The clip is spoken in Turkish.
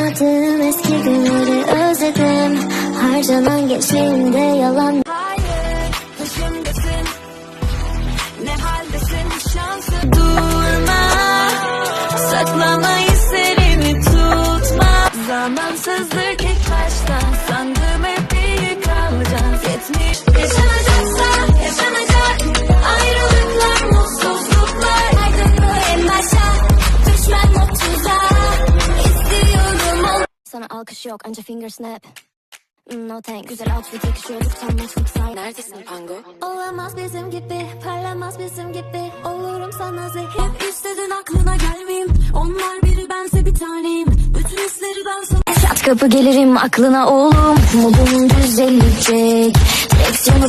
Hatırım eski günleri özledim Harcanan gençliğimde yalan Hayır, peşimdesin. Ne şansı durma. Saklama hislerini tutma. Zamansızlık Sana alkış yok anca finger snap. No thanks. Güzel outfit yakışıyorduk tam matchlik say. Neredesin Pango? Olamaz bizim gibi Parlamaz bizim gibi. Olurum sana zehir. Hep istedin aklına gelmeyeyim. Onlar biri bense bir taneyim. Bütün hisleri ben sana Çat kapı gelirim aklına oğlum. Modum düzelecek. Direksiyonu